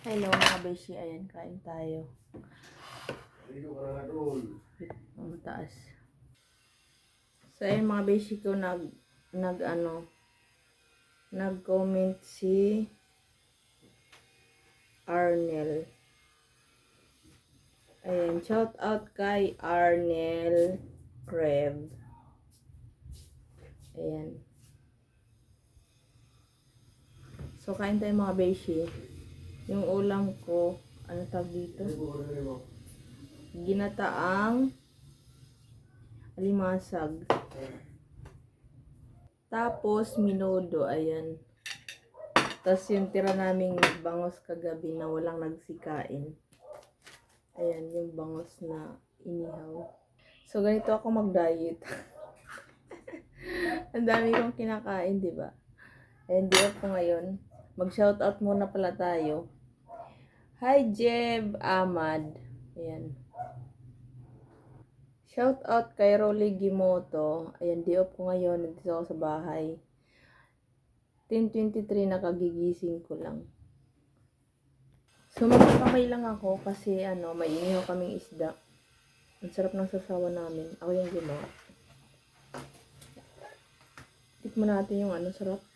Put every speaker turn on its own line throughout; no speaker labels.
Hello mga beshi, ayan, kain tayo.
Dito ka na doon.
Ang mataas. So, ayan mga beshi ko, nag, nag, ano, nag-comment si Arnel. Ayan, shout out kay Arnel Rev. Ayan. So, kain tayo mga beshi. Yung ulam ko, ano tawag dito? ginataang alimasag. Tapos, minodo, ayan. Tapos yung tira naming bangos kagabi na walang nagsikain. Ayan, yung bangos na inihaw. So, ganito ako mag-diet. Ang dami kong kinakain, di ba? Ayan, di ako ngayon. Mag-shoutout muna pala tayo. Hi, Jeb Ahmad. Ayan. Shout out kay Rolly Gimoto. Ayan, di ko ngayon. Nandito ako sa bahay. 10.23 nakagigising ko lang. So, magkakamay lang ako kasi ano, may inihaw kaming isda. Ang sarap ng sasawa namin. Ako yung gumawa. Tikman natin yung ano, sarap.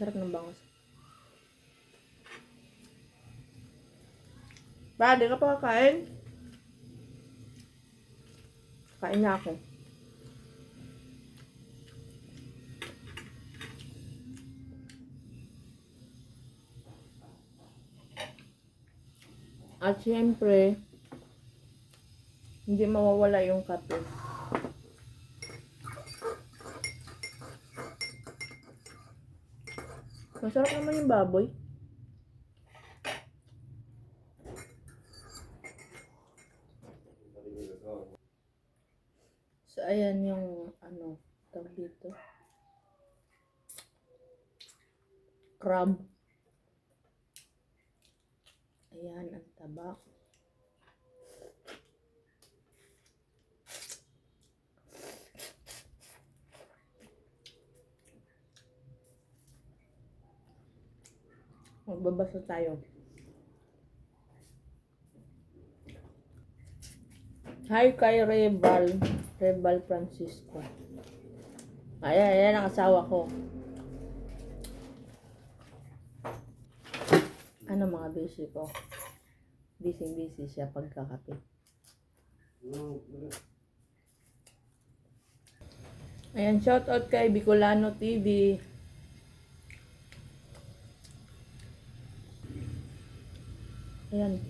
Sarap ng bangos. Ba, di ka pa kakain? Kain na ako. At syempre, hindi mawawala yung kape. Masarap naman yung baboy. So, ayan yung, ano, tawag dito. Crab. Ayan, ang taba. Magbabasa tayo. Hi kay Rebal. Rebal Francisco. Ayan, ayan ang asawa ko. Ano mga busy ko? Busy busy siya pagkakape. Ayan, shout out kay Bicolano TV. Ayan.